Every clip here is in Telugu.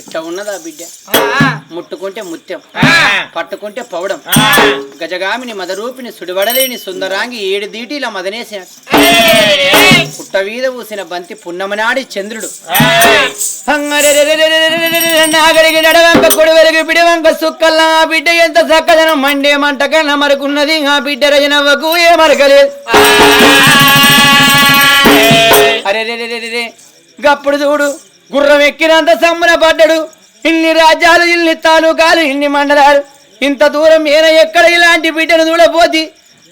ఎట్లా ఉన్నదా బిడ్డ? ముట్టుకుంటే ముత్యం పట్టుకుంటే పౌడం. గజగామిని మదరూపిని సుడివడలేని సుందరాంగి ఏడు దీటిలా మదనేసిన. పుట్ట వీద పూసిన బంతి పున్నమనాడి చంద్రుడు. నాగడికి నడవంక కొడువెలిగి బిడవంక సుక్కల్లా ఆ బిడ్డ ఎంత చక్కదనం మండే మంట కన్నా మరకున్నది ఆ బిడ్డ రజనవ్వకు ఏ మరకలేదు అరే రే రే రే గప్పుడు చూడు. గుర్రం ఎక్కినంత సంబరపడ్డాడు ఇన్ని రాజ్యాలు ఇన్ని తాలూకాలు ఇన్ని మండలాలు. ఇంత దూరం ఏన ఎక్కడ ఇలాంటి బిడ్డను చూడబోతి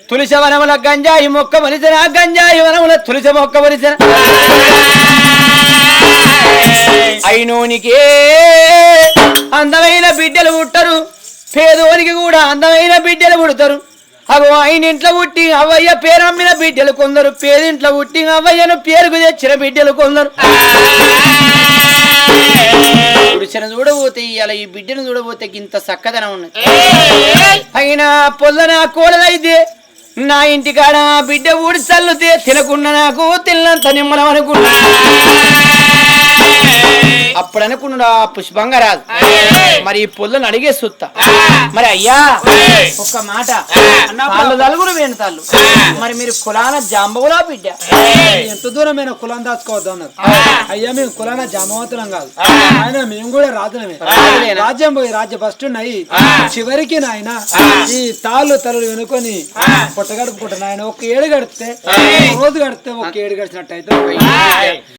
తులసి వనముల గంజాయి మొక్క వలిసిన గంజాయి వనముల తులసి మొక్క వలిసిన. అయినోనికే అందమైన బిడ్డలు పుట్టరు. పేదోనికి కూడా అందమైన బిడ్డలు పుడతారు. అగో ఆయన ఇంట్లో పుట్టి అవ్వయ్య పేరమ్మిన బిడ్డలు కొందరు పేదింట్లో పుట్టి అవ్వయ్యను పేరుకు తెచ్చిన బిడ్డలు కొందరు. చూడబోతే ఇవాళ ఈ బిడ్డను చూడబోతే ఇంత చక్కదనం ఉన్నది. అయినా పొల్లన కోడలైతే నా ఇంటికాడ బిడ్డ ఊడి చల్లుతే తినకుండా నాకు తిన్నంత నిమ్మలం అనుకున్నా అప్పుడు అనుకున్నాడు ఆ పుష్పంగా రాదు మరి ఈ పొల్లను అడిగే సుత్త. మరి అయ్యా ఒక్క మాట. తాళ్ళు నలుగురు వేణుతాళ్ళు. మరి మీరు కులాన జాంబవులా బిడ్డ? ఎంత దూరమైన కులం దాచుకోవద్దు అన్నారు. అయ్యా మేము కులాన జామవంతులం కాదు. ఆయన మేము కూడా రాజులమే? రాజ్యం పోయి రాజ్య ఫస్ట్ ఉన్నాయి చివరికి నాయన ఈ తాళ్ళు తలలు వెనుకొని పుట్ట గడుపుకుంటా నాయన ఒక ఏడు గడిపితే రోజు గడిపితే ఒక ఏడు గడిచినట్టు. అయితే